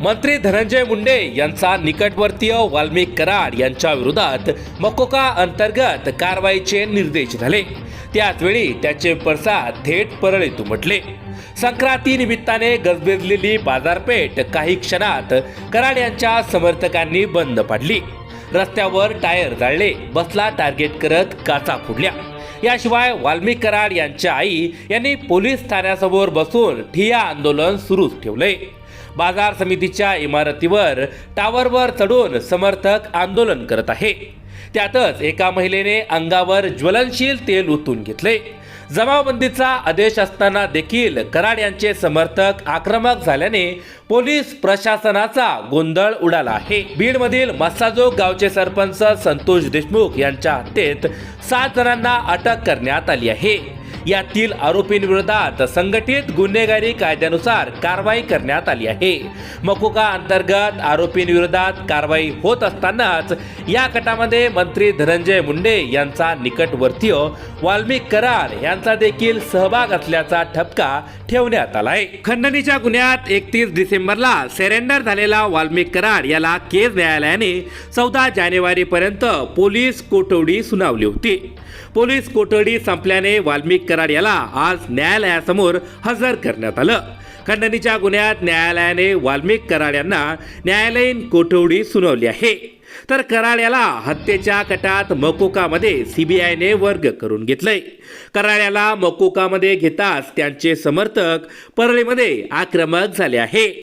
मंत्री धनंजय मुंडे यांचा निकटवर्तीय वाल्मिक कराड यांच्या विरोधात मकोका अंतर्गत कारवाईचे निर्देश झाले. त्याचवेळी त्याचे पडसाद थेट परळीत उमटले. संक्रांती निमित्ताने गजबजलेली बाजारपेठ काही क्षणात कराड यांच्या समर्थकांनी बंद पाडली. रस्त्यावर टायर जाळले बसला टार्गेट करत काचा फुडल्या. याशिवाय वाल्मिक कराड यांच्या आई यांनी पोलीस ठाण्यासमोर बसून ठिया आंदोलन सुरूच ठेवले. बाजार समितीच्या इमारतीवर टावरवर चढून समर्थक आंदोलन करत आहे. त्यातच एका महिलेने अंगावर ज्वलनशील तेल ओतून घेतले. जमावबंदीचा आदेश असताना देखील कराड यांचे समर्थक आक्रमक झाल्याने पोलीस प्रशासनाचा गोंधळ उडाला आहे. बीडमधील मस्साजोग गावचे सरपंच संतोष देशमुख यांच्या हत्येत सात जणांना अटक करण्यात आली आहे. यातील आरोपींविरोधात संघटित गुन्हेगारी कायद्यानुसार कारवाई करण्यात आली आहे. मकोका अंतर्गत आरोपींविरोधात कारवाई होत असतानाच या गटामध्ये मंत्री धनंजय मुंडे यांचा निकटवर्तीय वाल्मिक कराड यांचा देखील सहभाग असल्याचा ठपका ठेवण्यात आलाय. खंडणीच्या गुन्ह्यात एकतीस डिसेंबरला सरेंडर झालेला वाल्मिक कराड याला केस न्यायालयाने चौदा जानेवारीपर्यंत पोलीस कोठडी सुनावली होती. पोलीस कोठडी संपल्याने वाल्मिक कराड याला आज न्यायालयासमोर हजर करण्यात आलं. खंडणीच्या गुन्ह्यात न्यायालयाने वाल्मिक कराड यांना न्यायालयीन कोठवडी सुनावली आहे. तर कराड याला हत्येच्या कटात मकोकामध्ये सीबीआयने वर्ग करून घेतलंय. कराड याला मकोकामध्ये घेताच त्यांचे समर्थक परळीमध्ये आक्रमक झाले आहे.